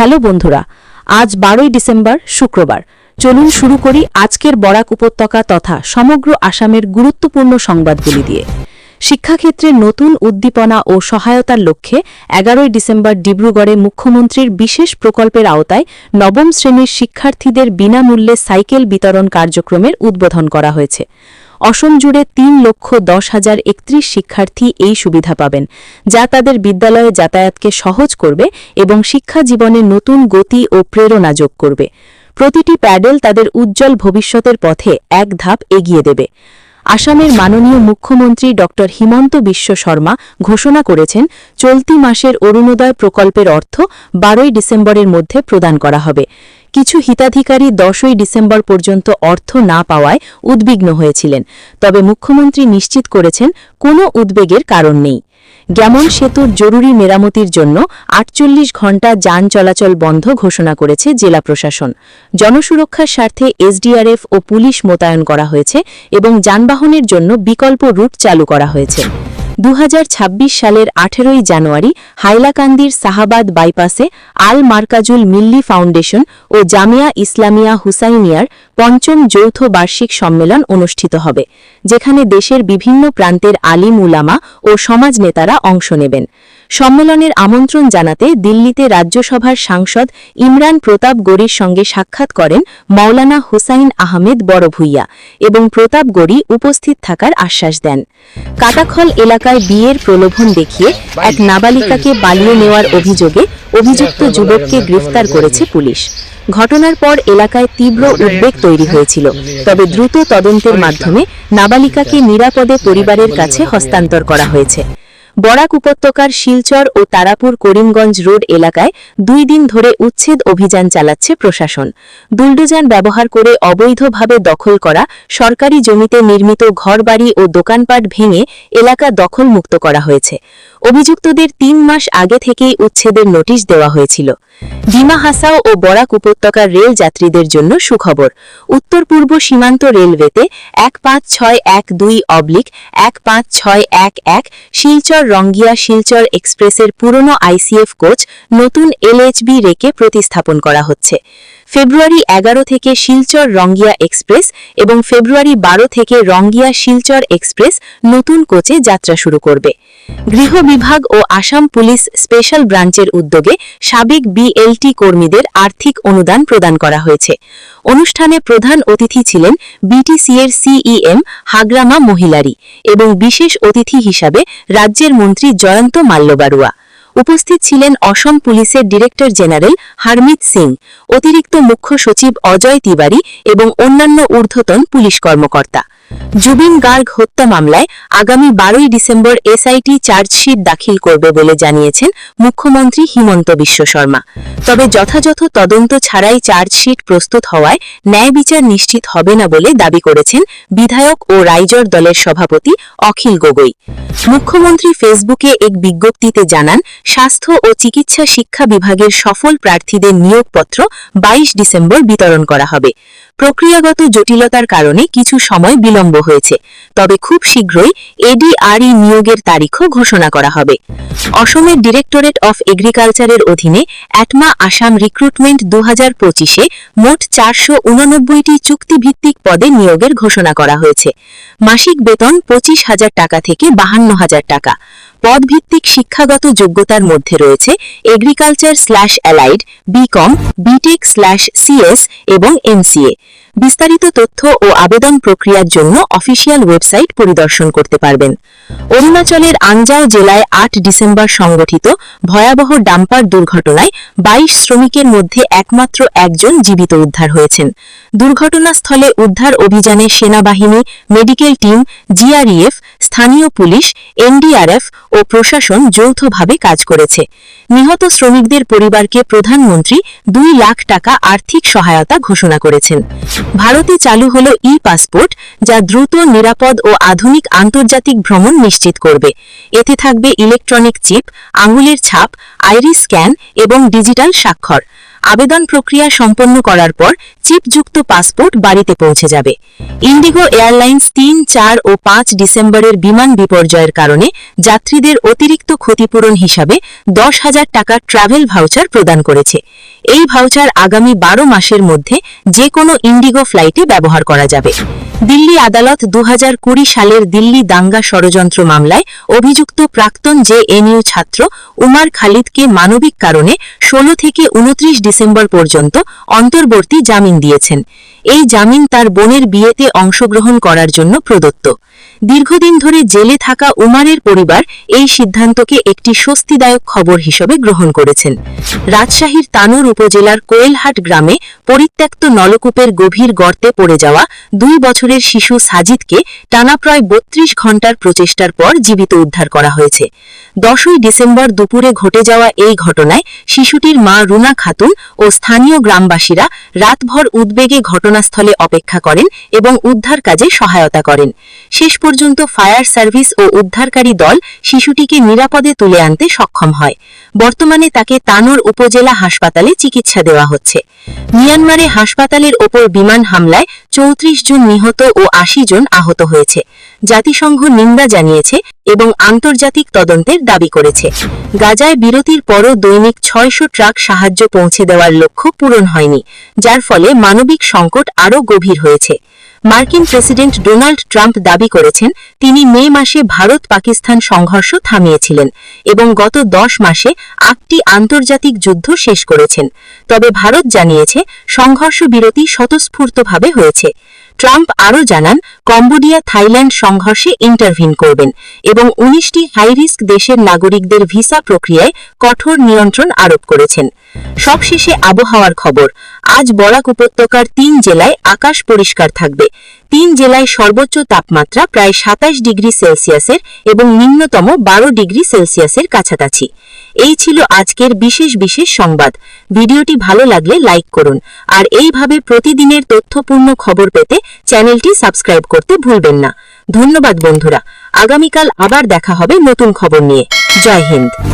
Hello বন্ধুরা, আজ বারোই ডিসেম্বর, শুক্রবার। চলুন শুরু করি আজকের বরাক উপত্যকা তথা সমগ্র আসামের গুরুত্বপূর্ণ সংবাদগুলি দিয়ে। শিক্ষাক্ষেত্রে নতুন উদ্দীপনা ও সহায়তার লক্ষ্যে এগারোই ডিসেম্বর ডিব্রুগড়ে মুখ্যমন্ত্রীর বিশেষ প্রকল্পের আওতায় নবম শ্রেণির শিক্ষার্থীদের বিনামূল্যে সাইকেল বিতরণ কার্যক্রমের উদ্বোধন করা হয়েছে। অসম জুড়ে তিন লক্ষ দশ হাজার একত্রিশ শিক্ষার্থী এই সুবিধা পাবেন, যা তাদের বিদ্যালয়ে যাতায়াতকে সহজ করবে এবং শিক্ষা জীবনে নতুন গতি ও প্রেরণা যোগ করবে। প্রতিটি প্যাডেল তাদের উজ্জ্বল ভবিষ্যতের পথে এক ধাপ এগিয়ে দেবে। আসামের মাননীয় মুখ্যমন্ত্রী ড. হিমন্ত বিশ্ব শর্মা ঘোষণা করেছেন, চলতি মাসের অরুণোদয় প্রকল্পের অর্থ বারোই ডিসেম্বরের মধ্যে প্রদান করা হবে। কিছু হিতাধিকারী দশই ডিসেম্বর পর্যন্ত অর্থ না পাওয়ায় উদ্বিগ্ন হয়েছিলেন। তবে মুখ্যমন্ত্রী নিশ্চিত করেছেন, কোনো উদ্বেগের কারণ নেই। গ্যামন সেতুর জরুরি মেরামতির জন্য আটচল্লিশ ঘণ্টা যান চলাচল বন্ধ ঘোষণা করেছে জেলা প্রশাসন। জনসুরক্ষার স্বার্থে এসডিআরএফ ও পুলিশ মোতায়েন করা হয়েছে এবং যানবাহনের জন্য বিকল্প রুট চালু করা হয়েছে। দু হাজার ছাব্বিশ সালের আঠেরোই জানুয়ারি হাইলাকান্দির সাহাবাদ বাইপাসে আল মার্কাজুল মিল্লি ফাউন্ডেশন ও জামিয়া ইসলামিয়া হুসাইনিয়ার পঞ্চম যৌথ বার্ষিক সম্মেলন অনুষ্ঠিত হবে, যেখানে দেশের বিভিন্ন প্রান্তের আলিম উলামা ও সমাজ নেতারা অংশ নেবেন। সম্মেলনের আমন্ত্রণ জানাতে দিল্লিতে রাজ্যসভার সাংসদ ইমরান প্রতাপ গড়ির সঙ্গে সাক্ষাৎ করেন মাওলানা হুসাইন আহমেদ বড়ভুইয়া এবং প্রতাপ গড়ি উপস্থিত থাকার আশ্বাস দেন। কাটাখল এলাকায় বিয়ের প্রলোভন দেখিয়ে এক নাবালিকাকে বালিয়ে নেওয়ার অভিযোগে অভিযুক্ত যুবককে গ্রেফতার করেছে পুলিশ। ঘটনার পর এলাকায় তীব্র উদ্বেগ তৈরি হয়েছিল, তবে দ্রুত তদন্তের মাধ্যমে নাবালিকাকে নিরাপদে পরিবারের কাছে হস্তান্তর করা হয়েছে। বরাক উপত্যকার শিলচর ও তারাপুর করিমগঞ্জ রোড এলাকায় দুই দিন ধরে উচ্ছেদ অভিযান চালাচ্ছে প্রশাসন। বুলডোজান ব্যবহার করে অবৈধভাবে দখল করা সরকারি জমিতে নির্মিত ঘরবাড়ি ও দোকানপাট ভেঙে এলাকা দখলমুক্ত করা হয়েছে। অভিযুক্তদের তিন মাস আগে থেকেই উচ্ছেদের নোটিশ দেওয়া হয়েছিল। ডিমা হাসাও ও বরাক উপত্যকার রেল যাত্রীদের জন্য সুখবর। উত্তর পূর্ব সীমান্ত রেলওয়েতে এক পাঁচ ছয় এক দুই অবলিক এক পাঁচ ছয় এক এক শিলচর রঙ্গিয়া শিলচর এক্সপ্রেসের পুরনো আইসিএফ কোচ নতুন এলএইচবি রেকে প্রতিস্থাপন করা হচ্ছে। ফেব্রুয়ারি এগারো থেকে শিলচর রঙ্গিয়া এক্সপ্রেস এবং ফেব্রুয়ারি বারো থেকে রঙ্গিয়া শিলচর এক্সপ্রেস নতুন কোচে যাত্রা শুরু করবে। গৃহ বিভাগ ও আসাম পুলিশ স্পেশাল ব্রাঞ্চের উদ্যোগে সাবেক বিএলটি কর্মীদের আর্থিক অনুদান প্রদান করা হয়েছে। অনুষ্ঠানে প্রধান অতিথি ছিলেন বিটিসি এর সিইএম হাগ্রামা মহিলারি এবং বিশেষ অতিথি হিসাবে রাজ্যের মন্ত্রী জয়ন্ত মাল্যবাড়ুয়া উপস্থিত ছিলেন অসম পুলিশের ডিরেক্টর জেনারেল হারমিত সিং, অতিরিক্ত মুখ্য সচিব অজয় তিওয়ারি এবং অন্যান্য ঊর্ধ্বতন পুলিশ কর্মকর্তা। জুবিন গার্গ হত্যা মামলায় আগামী বারোই ডিসেম্বর এসআইটি চার্জশিট দাখিল করবে বলে জানিয়েছেন মুখ্যমন্ত্রী হিমন্ত বিশ্ব শর্মা। তবে যথাযথ তদন্ত ছাড়াই চার্জশিট প্রস্তুত হওয়ায় ন্যায় বিচার নিশ্চিত হবে না বলে দাবি করেছেন বিধায়ক ও রাইজর দলের সভাপতি অখিল গগৈ। মুখ্যমন্ত্রী ফেসবুকে এক বিজ্ঞপ্তিতে জানান, স্বাস্থ্য ও চিকিৎসা শিক্ষা বিভাগের সফল প্রার্থীদের নিয়োগপত্র বাইশ ডিসেম্বর বিতরণ করা হবে। প্রক্রিয়াগত জটিলতার কারণে কিছু সময় বিলম্ব হয়েছে। তবে খুব শীঘ্রই এডিআরই নিয়োগের তারিখও ঘোষণা করা হবে। অসমের ডিরেক্টরেট অফ এগ্রিকালচারের অধীনে অ্যাটমা আসাম রিক্রুটমেন্ট দু হাজার পঁচিশে মোট চারশো উননব্বইটি চুক্তিভিত্তিক পদে নিয়োগের ঘোষণা করা হয়েছে। মাসিক বেতন পঁচিশ হাজার টাকা থেকে বাহান্ন হাজার টাকা। পদভিত্তিক শিক্ষাগত যোগ্যতার মধ্যে রয়েছে agriculture slash allied BCom BTech slash CS এবং এমসিএ বিস্তারিত তথ্য ও আবেদন প্রক্রিয়ার জন্য অফিসিয়াল ওয়েবসাইট পরিদর্শন করতে পারবেন। অরুণাচলের আনজাও জেলায় আট ডিসেম্বর সংগঠিত ভয়াবহ ডাম্পার দুর্ঘটনায় বাইশ শ্রমিকের মধ্যে একমাত্র একজন জীবিত উদ্ধার হয়েছেন। দুর্ঘটনাস্থলে উদ্ধার অভিযানে সেনাবাহিনী, মেডিকেল টিম, জিআরইএফ, স্থানীয় পুলিশ, এনডিআরএফ ও প্রশাসন যৌথভাবে কাজ করেছে। নিহত শ্রমিকদের পরিবারকে প্রধানমন্ত্রী দুই লাখ টাকা আর্থিক সহায়তা ঘোষণা করেছেন। ভারতে চালু হল ই পাসপোর্ট যা দ্রুত, নিরাপদ ও আধুনিক আন্তর্জাতিক ভ্রমণ নিশ্চিত করবে। এতে থাকবে ইলেকট্রনিক চিপ আঙুলের ছাপ আইরিস স্ক্যান এবং ডিজিটাল স্বাক্ষর। আবেদন প্রক্রিয়া সম্পন্ন করার পর চিপযুক্ত পাসপোর্ট বাড়িতে পৌঁছে যাবে। ইন্ডিগো এয়ারলাইন্স তিন, চার ও পাঁচ ডিসেম্বরের বিমান বিপর্যয়ের কারণে যাত্রীদের অতিরিক্ত ক্ষতিপূরণ হিসাবে দশ হাজার টাকা ট্রাভেল ভাউচার প্রদান করেছে। এই ভাউচার আগামী বারো মাসের মধ্যে যে কোনো ইন্ডিগো ফ্লাইটে ব্যবহার করা যাবে। দিল্লি আদালত দু হাজার কুড়ি সালের দিল্লি দাঙ্গা ষড়যন্ত্র মামলায় অভিযুক্ত প্রাক্তন জেএনইউ ছাত্র উমার খালিদকে মানবিক কারণে ১৬ থেকে উনত্রিশ ডিসেম্বর পর্যন্ত অন্তর্বর্তী জামিন দিয়েছেন। এই জামিন তার বোনের বিয়েতে অংশগ্রহণ করার জন্য প্রদত্ত। দীর্ঘদিন ধরে জেলে থাকা উমারের পরিবার এই সিদ্ধান্তকে একটি স্বস্তিদায়ক খবর হিসেবে গ্রহণ করেছেন। রাজশাহীর তানোর উপজেলার কোয়েলহাট গ্রামে পরিত্যক্ত নলকূপের গভীর গর্তে পড়ে যাওয়া দুই বছরের শিশু সাজিদকে টানা প্রায় বত্রিশ ঘণ্টার প্রচেষ্টার পর জীবিত উদ্ধার করা হয়েছে। দশই ডিসেম্বর দুপুরে ঘটে যাওয়া এই ঘটনায় শিশুটির মা রুনা খাতুন ও স্থানীয় গ্রামবাসীরা রাতভর উদ্বেগে ঘটনাস্থলে অপেক্ষা করেন এবং উদ্ধার কাজে সহায়তা করেন। শেষ পর্যন্ত ফায়ার সার্ভিস ও উদ্ধারকারী দল শিশুটিকে নিরাপদে তুলে আনতে সক্ষম হয়। বর্তমানে তাকে তানোর উপজেলা হাসপাতালে চিকিৎসা দেওয়া হচ্ছে। মিয়ানমারে হাসপাতালের ওপর বিমান হামলায় চৌত্রিশ জন নিহত ও আশি জন আহত হয়েছে। জাতিসংঘ নিন্দা জানিয়েছে এবং আন্তর্জাতিক তদন্তের দাবি করেছে। গাজায় বিরতির পরও দৈনিক ছয়শো ট্রাক সাহায্য পৌঁছে দেওয়ার লক্ষ্য পূরণ হয়নি, যার ফলে মানবিক সংকট আরও গভীর হয়েছে। মার্কিন প্রেসিডেন্ট ডোনাল্ড ট্রাম্প দাবি করেছেন, তিনি মে মাসে ভারত পাকিস্তান সংঘর্ষ থামিয়েছিলেন এবং গত দশ মাসে আটটি আন্তর্জাতিক যুদ্ধ শেষ করেছেন। তবে ভারত জানিয়েছে, সংঘর্ষ বিরতি স্বতঃস্ফূর্তভাবে হয়েছে। ট্রাম্প আরও জানান, কম্বোডিয়া থাইল্যান্ড সংঘর্ষে ইন্টারভিন করবেন এবং উনিশটি হাইরিস্ক দেশের নাগরিকদের ভিসা প্রক্রিয়ায় কঠোর নিয়ন্ত্রণ আরোপ করেছেন। সবশেষে আবহাওয়ার খবর, আজ বরাক উপত্যকার তিন জেলায় আকাশ পরিষ্কার থাকবে। তিন জেলায় সর্বোচ্চ তাপমাত্রা প্রায় সাতাশ ডিগ্রি সেলসিয়াসের এবং নিম্নতম বারো ডিগ্রি সেলসিয়াসের কাছাকাছি। এই ছিল আজকের বিশেষ বিশেষ সংবাদ। ভিডিওটি ভালো লাগলে লাইক করুন। আর এইভাবে প্রতিদিনের তথ্যপূর্ণ খবর পেতে চ্যানেলটি সাবস্ক্রাইব করতে ভুলবেন না। ধন্যবাদ বন্ধুরা। আগামীকাল আবার দেখা হবে নতুন খবর নিয়ে। জয় হিন্দ।